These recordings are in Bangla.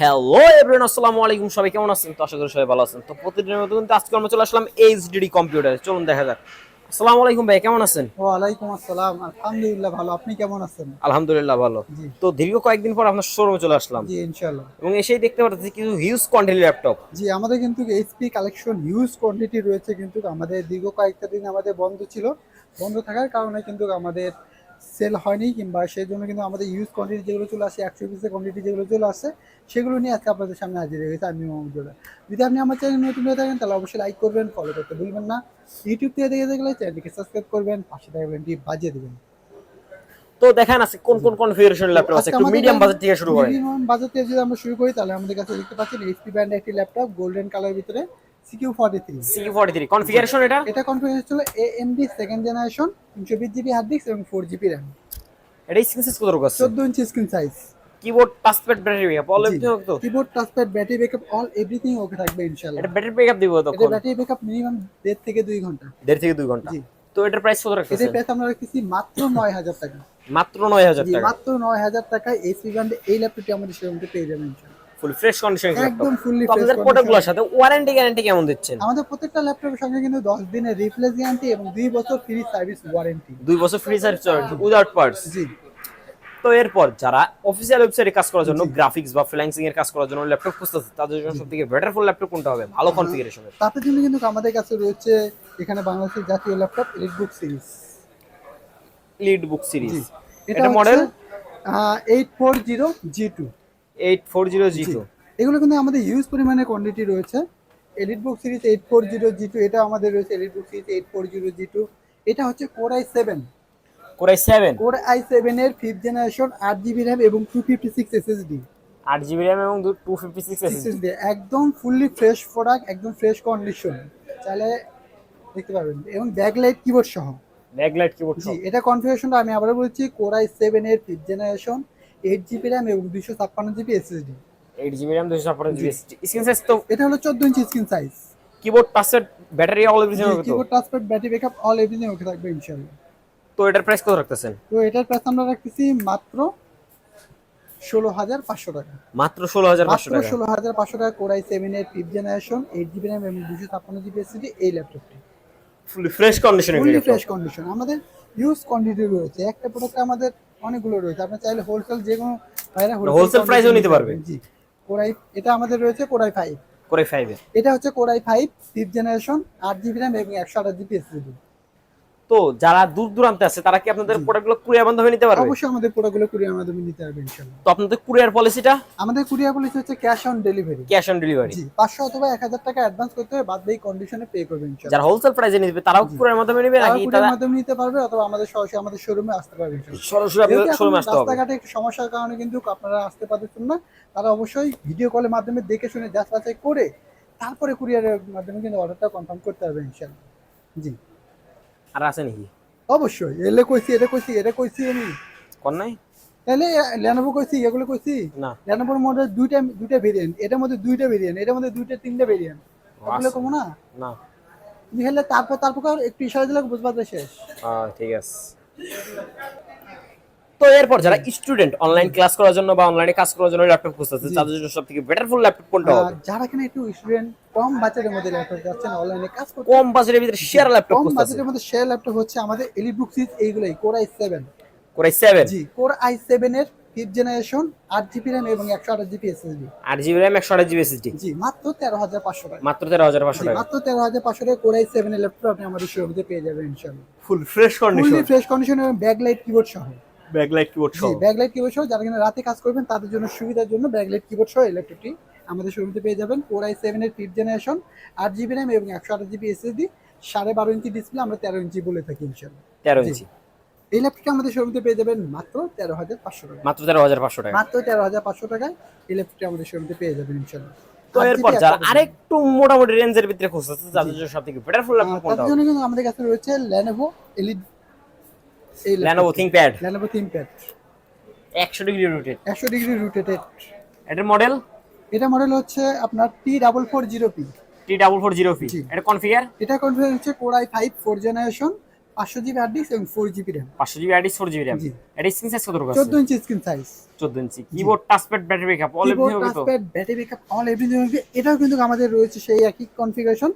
হ্যালো এভরিওয়ান আসসালামু আলাইকুম। সবাই কেমন আছেন? তো আশা করি সবাই ভালো আছেন। তো প্রতিদিনের মতো কিন্তু আজকে আমরা চলে আসলাম এইচডিডি কম্পিউটার চলুন দেখা যাক। আসসালামু আলাইকুম ভাই কেমন আছেন? ওয়ালাইকুম আসসালাম। আলহামদুলিল্লাহ ভালো। আপনি কেমন আছেন? আলহামদুলিল্লাহ ভালো। তো দীর্ঘ কয়েকদিন পর আপনার শোরুমে চলে আসলাম। জি ইনশাল্লাহ এবং এসেই দেখতে পাচ্ছি কিছু হিউজ কোয়ান্টিটি ল্যাপটপ জি আমাদের কিন্তু এইচপি কালেকশন হিউজ কোয়ান্টিটি রয়েছে কিন্তু আমাদের দীর্ঘ কয়েকটা দিন আমাদের বন্ধ ছিল। বন্ধ থাকার কারণে কিন্তু আমাদের সেল হয়নি কিংবা সেই জন্য কিন্তু আমাদের ইউজ কোয়ান্টিটি যেগুলো চলে আসে একশো পিসের কোয়ান্টিটি যেগুলো চলে আসে সেগুলো নিয়ে আজকে আপনাদের সামনে হাজির হয়ে গেছে আমি মোহাম্মদ যদি আপনি আমার চ্যানেল নতুন হয়ে থাকেন তাহলে অবশ্যই লাইক করবেন ফলো করতে ভুলবেন না। ইউটিউব থেকে দেখে দেখলে চ্যানেলটিকে সাবস্ক্রাইব করবেন পাশে থাকবেন বাজিয়ে দেবেন। তো দেখেন আছে কোন কোন কনফিগারেশন ল্যাপটপ আছে? একটু মিডিয়াম বাজেট থেকে শুরু করেন মিনিমাম বাজেট থেকে যদি আমরা শুরু করি তাহলে আমাদের কাছে দেখতে পাচ্ছেন এইচপি ব্র্যান্ডের একটি ল্যাপটপ গোল্ডেন কালার ভিতরে। সিকিউ ফর্টি থ্রি সিকি43 কনফিগারেশন এটা? এটা কনফিগারেশন ছিল AMD second generation GB hard disk এবং ফোর জিবি র্যাম এটা স্ক্রিন সাইজ কত রকম আছে? চোদ্দ ইঞ্চি screen size keyboard touchpad battery backup all everything তো? Keyboard touchpad battery backup all everything okay থাকবে ইনশাআল্লাহ। এটা ব্যাটারি ব্যাকআপ দিব এটা ব্যাটারি ব্যাকআপ মিনিমাম দেড় থেকে দুই ঘণ্টা। দেড় থেকে দুই ঘণ্টা। তো এটার প্রাইস কত এটার প্রাইস আমরা রাখতেছি মাত্র নয় হাজার টাকা। মাত্র 9000 টাকা। মাত্র নয় হাজার টাকায় এইচপি ব্র্যান্ডে এই ল্যাপটপটি আমাদের শোরুমে পেয়ে যাবেন ইনশাআল্লাহ। ফুল ফ্রেশ কন্ডিশন একদম ফুললি আপনাদের প্রোডাক্টগুলোর সাথে ওয়ারেন্টি গ্যারান্টি কেমন দিচ্ছেন? আমাদের প্রত্যেকটা ল্যাপটপের সঙ্গে কিন্তু দশ দিনের রিপ্লেস গ্যারান্টি এবং দুই বছর ফ্রি সার্ভিস ওয়ারেন্টি দুই বছর free service warranty without parts জি। তো এরপর যারা অফিসিয়াল ওয়েবসাইটে কাজ করার জন্য গ্রাফিক্স বা ফ্রিল্যান্সিং এর কাজ করার জন্য ল্যাপটপ খুঁজতেছে তাদের জন্য সবথেকে বেটার ফুল ল্যাপটপ কোনটা হবে? ভালো কনফিগারেশনের তাদের জন্য কিন্তু আমাদের কাছে রয়েছে এখানে বাংলাদেশের জাতীয় laptop EliteBook series lead book series এটা model eight four zero G two 8400G2 এগুলো কিন্তু আমাদের ইউজ পরিমাণে কোয়ান্টিটি রয়েছে। EliteBook series eight four zero G two এটা আমাদের রয়েছে EliteBook series eight four zero G two এটা হচ্ছে core i seven core i7 core i seven এর ফিফথ জেনারেশন আট জিবি র্যাম এবং two fifty six SSD 8GB RAM এবং 256 SSD SSD একদম ফুললি ফ্রেশ প্রোডাক্ট একদম ফ্রেশ কন্ডিশন চাইলে দেখতে পারবেন এবং ব্যাকলাইট কিবোর্ড সহ। ব্যাকলাইট কিবোর্ড জি এটা কনফিগারেশনটা আমি আবারও বলছি কোরাই সেভেন এর fifth generation eight GB RAM এবং দুইশো ছাপ্পান্ন GB SSD 8GB RAM 256GB SSD screen size তো এটা হলো চোদ্দ ইঞ্চি screen size keyboard touchpad battery all everything হবে তো? Keyboard touchpad battery backup all everything okay থাকবে ইনশাআল্লাহ। তো এটার প্রাইস কত রাখতেছেন? তো এটার প্রাইস আমরা রাখতেছি মাত্র ষোলো হাজার পাঁচশো টাকা। মাত্র 16500 মাত্র টাকা? ষোলো হাজার পাঁচশো টাকা কোরাই সেভেন এর fifth generation eight GB RAM এবং দুশো ছাপ্পান্ন জিবি এসএসডি এই ল্যাপটপটি ফুলি ফ্রেশ কন্ডিশনের ফুললি ফ্রেশ কন্ডিশন আমাদের ইউজ কোয়ান্টিটি রয়েছে। একটা প্রোডাক্ট আমাদের অনেকগুলো রয়েছে। আপনি চাইলে হোলসেল যে কোনো ভাইরা হোলসেল price নিতে পারবে। জি। কোরাই এটা আমাদের রয়েছে কোরাই ফাইভ করে 5 এর এটা হচ্ছে core i five fifth generation আট জিবি র্যাম এবং একশো আঠাশ জিবি এসএসডি তো যারা দূর দূরান্তে আছে তারা কি আপনাদের প্রোডাক্টগুলো কুরিয়ার মাধ্যমে নিতে পারবে? অবশ্যই আমাদের প্রোডাক্টগুলো কুরিয়ার মাধ্যমে নিতে পারবে ইনশাল্লাহ তো আপনাদের কুরিয়ার পলিসিটা আমাদের কুরিয়ার পলিসি হচ্ছে cash on delivery cash on delivery জি পাঁচশো অথবা এক হাজার টাকা অ্যাডভান্স করতে হবে বাদ বাকি কন্ডিশনে পে করবে ইনশাল্লাহ যারা হোলসেল প্রাইসে নিবে তারাও কুরিয়ার মাধ্যমে নেবে তারা কুরিয়ার মাধ্যমে নিতে পারবে অথবা আমাদের সরাসরি আমাদের শোরুমে আসতে পারবে ইনশাল্লাহ সরাসরি আপনাদের শোরুমে আসতে হবে। রাস্তাঘাটে একটু সমস্যার কারণে কিন্তু আপনারা আসতে পারতেছেন না তারা অবশ্যই ভিডিও কলের মাধ্যমে দেখে শুনে যাচাই করে তারপরে কুরিয়ারের মাধ্যমে কিন্তু অর্ডারটা কনফার্ম করতে হবে ইনশাল্লাহ জি। আর আছে নাকি? অবশ্যই এলে কইছি এটা কইছি এটা কইছি আমি। কোন নাই? তাহলে লেনোভো কইছি এগুলো কইছি? না। লেনোভোর মধ্যে দুইটা দুইটা ভেরিয়েন্ট এটার মধ্যে দুইটা ভেরিয়েন্ট এটার মধ্যে দুইটা তিনটা ভেরিয়েন্ট ওগুলো কমো না? না। তারপর তারপর একটু ইশারা দিলে বুঝবা শেষ। ঠিক আছে। তো এরপর যারা স্টুডেন্ট অনলাইন ক্লাস করার জন্য বা অনলাইনে কাজ করার জন্য ল্যাপটপ খুঁজতেছে তাদের জন্য সবথেকে বেটার ফুল ল্যাপটপ কোনটা হবে? যারা কিনা একটু স্টুডেন্ট কম বাচ্চাদের মধ্যে ল্যাপটপ যাচ্ছেন অনলাইনে কাজ করতে কম বাজেটের ভিতরে শেয়ার ল্যাপটপ কম বাজেটের মধ্যে শেয়ার ল্যাপটপ হচ্ছে আমাদের এলিটবুক সিরিজ এইগুলোই core i seven core i 7 জি কোর আই সেভেন এর ফিফথ জেনারেশন আট জিবি র্যাম এবং একশো আঠাশ GB SSD 8GB RAM 128GB SSD জি মাত্র তেরো হাজার পাঁচশো টাকা। মাত্র 13500 জি, টাকা। মাত্র তেরো হাজার পাঁচশো টাকা কোর আই সেভেন এর ল্যাপটপ আপনি আমাদের শোরুমে পেয়ে যাবেন ইনশাল্লাহ full fresh condition fully fresh condition এবং ব্যাকলাইট কিবোর্ড সহ। ব্যাকলাইট কিবোর্ড সহ। ব্যাকলাইট কিবোর্ড সহ। যারা কিনা রাতে কাজ করবেন তাদের জন্য সুবিধার জন্য ব্যাকলাইট কিবোর্ড সহ ল্যাপটপটি আমাদের শোরুমে পেয়ে যাবেন। কোর আই সেভেন এর ফিফথ জেনারেশন আট জিবি র্যাম এবং একশো আঠাশ জিবি এসএসডি সাড়ে বারো ইঞ্চি ডিসপ্লে আমরা তেরো ইঞ্চি বলে থাকি ইনশাল্লাহ 13 জি। ইঞ্চি। এই ল্যাপটপটি আমাদের শোরুমে পেয়ে যাবেন মাত্র তেরো হাজার পাঁচশো টাকা মাত্র 13500 টাকা মাত্র তেরো হাজার পাঁচশো টাকায় এই ল্যাপটপটি আমাদের শোরুমে পেয়ে যাবেন ইনশাল্লাহ তো এরপর যারা আরেকটু মোটামুটি রেঞ্জের ভিতরে খুঁজতেছে তাদের জন্য সবথেকে বেটার আহ, ল্যাপটপ কোনটা হবে? জন্য কিন্তু আমাদের কাছে রয়েছে Lenovo Elite Lenovo ThinkPad Lenovo ThinkPad 100 degree rotate একশো ডিগ্রি রোটেটেড এটার মডেল এটা মডেল হচ্ছে আপনার T double four zero P T double four zero P. এটা কনফিগার এটা কনফিগার হচ্ছে core i five four generation পাঁচশো জিবি হার্ড ডিস্ক এবং ফোর জিবি র্যাম পাঁচশো জিবি আইডিস ফোর জিবি র্যাম। এটা স্ক্রিন সাইজ কত রকম চোদ্দ ইঞ্চি স্ক্রিন সাইজ চোদ্দ ইঞ্চি। Keyboard touchpad battery backup all everything হবে তো? Touchpad battery backup all everything এটাও কিন্তু আমাদের রয়েছে সেই একই কনফিগারেশন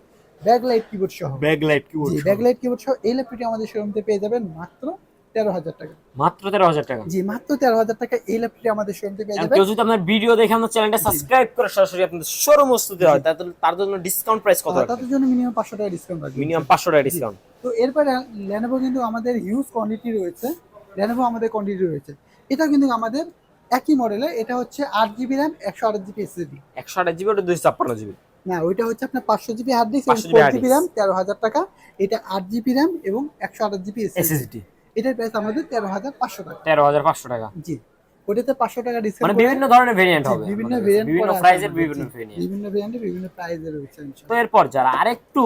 ব্যাকলাইট কিবোর্ড সহ। ব্যাকলাইট কিবোর্ড জি ব্যাকলাইট কিবোর্ড সহ এই ল্যাপটপটি আমাদের শোরুমতে পেয়ে যাবেন মাত্র তেরো হাজার টাকা। মাত্র তেরো হাজার টাকা। জি মাত্র তেরো হাজার টাকা এই ল্যাপটপটি আমাদের শোরুমতে পেয়ে আর যাবেন। কেউ যদি আপনার ভিডিও দেখে আপনার চ্যানেলটা সাবস্ক্রাইব করে সরাসরি আপনাদের শোরুম বস্তুতে হয় তাহলে তার জন্য ডিসকাউন্ট প্রাইস কত আহ, তাদের জন্য মিনিমাম পাঁচশো টাকা ডিসকাউন্ট রাখবে মিনিমাম পাঁচশো টাকা ডিসকাউন্ট তো এরপরে ল্যানোভো কিন্তু আমাদের হিউজ কোয়ান্টিটি রয়েছে। ল্যানোভো আমাদের কোয়ান্টিটি রয়েছে। এটা কিন্তু আমাদের একই মডেলের এটা হচ্ছে আট জিবি র্যাম একশো আট জিবি এসএসডি একশো আট জিবি ওটা দুইশো ছাপ্পান্ন জিবি না ওইটা হচ্ছে আপনার পাঁচশো জিবি হার্ড ডিস্ক এবং 500 ফোর জিবি র্যাম তেরো হাজার টাকা। এটা আট জিবি র্যাম এবং একশো আট জিবি এসএসডি এটার প্রাইস আমাদের তেরো হাজার পাঁচশো টাকা। তেরো হাজার পাঁচশো টাকা। জি ওটাতে পাঁচশো টাকা মানে ডিসকাউন্ট বিভিন্ন ধরনের ভেরিয়েন্ট হবে। বিভিন্ন ভেরিয়েন্ট বিভিন্ন প্রাইজের বিভিন্ন ভেরিয়েন্ট বিভিন্ন ভেরিয়েন্টে বিভিন্ন প্রাইজে রয়েছে তো এরপর যারা আরেকটু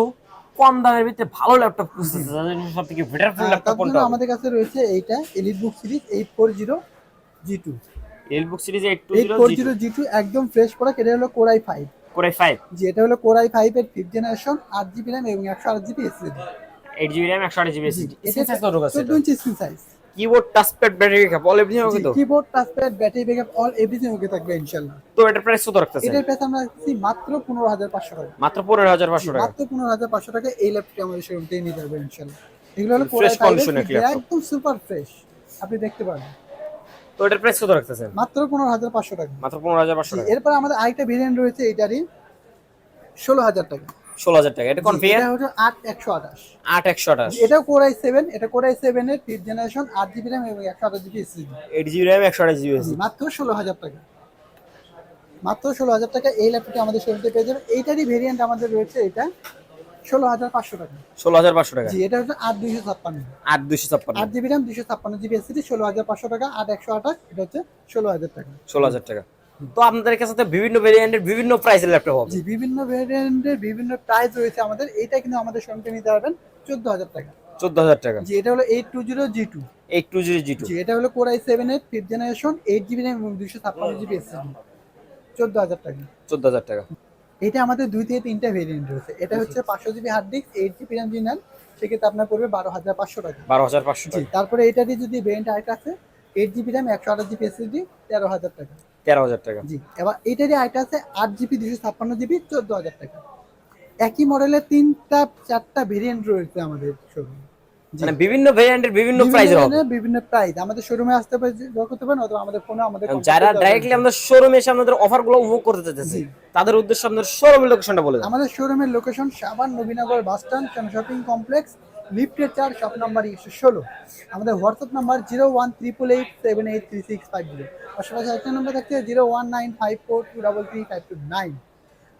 কম দামের ভিতরে ভালো ল্যাপটপ তাদের সব থেকে বেটার ফুল ল্যাপটপ কোনটা আমাদের কাছে রয়েছে এইটা EliteBook series eight four zero G two এলবুক series eight two eight four zero G two একদম ফ্রেশ প্রোডাক্ট এটা হলো কোরাই ফাইভ করে ফাইভ জি এটা হলো কোরাই ফাইভ এর ফিফথ জেনারেশন আট জিবি র্যাম এবং একশো আট GB SSD eight GB RAM একশো আট জিবি এসএসডি এটা সাইজ কত আছে চোদ্দ ইঞ্চি screen size keyboard touchpad battery backup all everything হবে তো keyboard touchpad battery backup all everything okay থাকবে ইনশাআল্লাহ তো এটার প্রাইস কত রাখতেছে এটার প্রাইস আমরা রাখছি মাত্র পনেরো হাজার পাঁচশো টাকা। মাত্র পনেরো হাজার পাঁচশো টাকা। মাত্র পনেরো হাজার পাঁচশো টাকা এই ল্যাপটপটি আমাদের শোরুম থেকে নিতে পারবেন ইনশাআল্লাহ এগুলো হলো কোরাই। একদম সুপার ফ্রেশ আপনি দেখতে পারবেন। তো এটার প্রাইস কত রাখতেছেন? মাত্র পনেরো হাজার পাঁচশো টাকা। মাত্র পনেরো হাজার পাঁচশো জি, টাকা। এরপর আমাদের আরেকটা ভেরিয়েন্ট রয়েছে এটারই ষোলো হাজার টাকা। ষোলো হাজার টাকা। এটা কনফিগার এটা হচ্ছে আট একশো আঠাশ। আট একশো আঠাশ। এটাও কোরাই সেভেন এটা কোরাই সেভেন এর ফিফথ জেনারেশন আট জিবি র্যাম এবং একশো আঠাশ GB SSD eight GB RAM একশো আঠাশ জিবি মাত্র ষোলো হাজার টাকা। মাত্র ষোলো হাজার টাকা এই ল্যাপটপটি আমাদের শোরুমতে পেয়ে যাবেন। এইটারই ভেরিয়েন্ট আমাদের রয়েছে এটা ষোলো হাজার পাঁচশো টাকা। ষোলো হাজার পাঁচশো টাকা? জি এটা হচ্ছে আট দুইশো ছাপ্পান্ন। আট দুশো ছাপ্পান্ন। আট জিবি র্যাম দুশো ছাপ্পান্ন জিবি এসএসডি ষোলো হাজার পাঁচশো টাকা আট একশো আঠাশ এটা হচ্ছে ষোলো হাজার টাকা। ষোলো হাজার টাকা। তো আপনাদের কাছে তো বিভিন্ন ভেরিয়েন্টের বিভিন্ন প্রাইসের ল্যাপটপ হবে। জি বিভিন্ন ভেরিয়েন্টের বিভিন্ন প্রাইস রয়েছে আমাদের। এইটা কিন্তু আমাদের শোরুমতে নিতে পারবেন চোদ্দ হাজার টাকা। চোদ্দ হাজার টাকা। জি এটা হলো eight two zero G two eight two zero G two জি এটা হলো কোরাই সেভেন এর fifth generation eight GB RAM এবং দুশো ছাপ্পান্ন জিবি এসএসডি। চোদ্দ হাজার টাকা। চোদ্দ হাজার টাকা। এটা আমাদের দুই থেকে তিনটা ভেরিয়েন্ট রয়েছে। এটা হচ্ছে পাঁচশো GB hard disk eight GB RAM যদি নেন সেক্ষেত্রে আপনার পড়বে বারো হাজার পাঁচশো টাকা। বারো হাজার পাঁচশো জি তারপরে এটারই যদি ভেরিয়েন্ট আরেকটা আছে এইট জিবি র্যাম একশো আঠাশ জিবি এসএসডি তেরো হাজার টাকা। তেরো হাজার টাকা। জি এবার এটারই আরেকটা আছে আট জিবি দুশো ছাপ্পান্ন জিবি চোদ্দ হাজার টাকা। একই মডেলের তিনটা চারটা ভেরিয়েন্ট রয়েছে আমাদের শোরুমে মানে বিভিন্ন ভেরিয়েন্টের বিভিন্ন প্রাইসের হবে। বিভিন্ন প্রাইস আমাদের শোরুমে আসতে পারে করতে পারেন অথবা আমাদের ফোনে আমাদের যারা ডাইরেক্টলি আমাদের শোরুমে এসে আমাদের অফারগুলো উপভোগ করতে চাইতেছে তাদের উদ্দেশ্যে আমাদের শোরুমের লোকেশনটা বলে আমাদের শোরুমের লোকেশন সাবান Nabinagar bus stand shopping complex লিফটের চার শপ নাম্বার একশো ষোলো। আমাদের WhatsApp number zero one triple eight seven eight three six five zero পাশাপাশি একটা নাম্বার থাকছে zero one nine five four two double three five two nine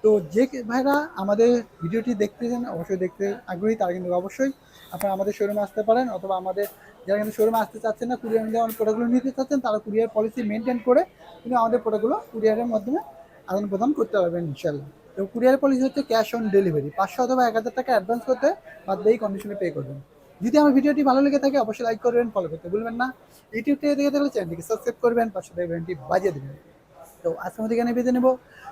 তো যে ভাইরা আমাদের ভিডিওটি দেখতে চান অবশ্যই দেখতে আগ্রহী, তারা কিন্তু অবশ্যই আপনারা আমাদের শোরুমে আসতে পারেন অথবা আমাদের যারা কিন্তু শোরুমে আসতে চাচ্ছেন না কুরিয়ার মধ্যে প্রোডাক্টগুলো নিতে চাচ্ছেন, তারা কুরিয়ার পলিসি মেনটেন করে কিন্তু আমাদের প্রোডাক্টগুলো কুরিয়ারের মাধ্যমে আদান প্রদান করতে পারবেন, ইনশাল্লাহ। তো কুরিয়ার পলিসি হচ্ছে ক্যাশ অন ডেলিভারি পাঁচশো অথবা এক হাজার টাকা অ্যাডভান্স করতে বাদ এই কন্ডিশনে পে করবেন। যদি আমার ভিডিওটি ভালো লেগে থাকে, অবশ্যই লাইক করবেন ফলো করতে ভুলবেন না। ইউটিউব দেখে থাকলে চ্যানেলটিকে সাবস্ক্রাইব করবেন, পাশে বেলটি বাজিয়ে দেবেন। তো আজকের মধ্যে এখানে বেঁধে নেব।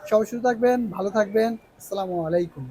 সবাই সুস্থ থাকবেন ভালো থাকবেন। আসসালামু আলাইকুম।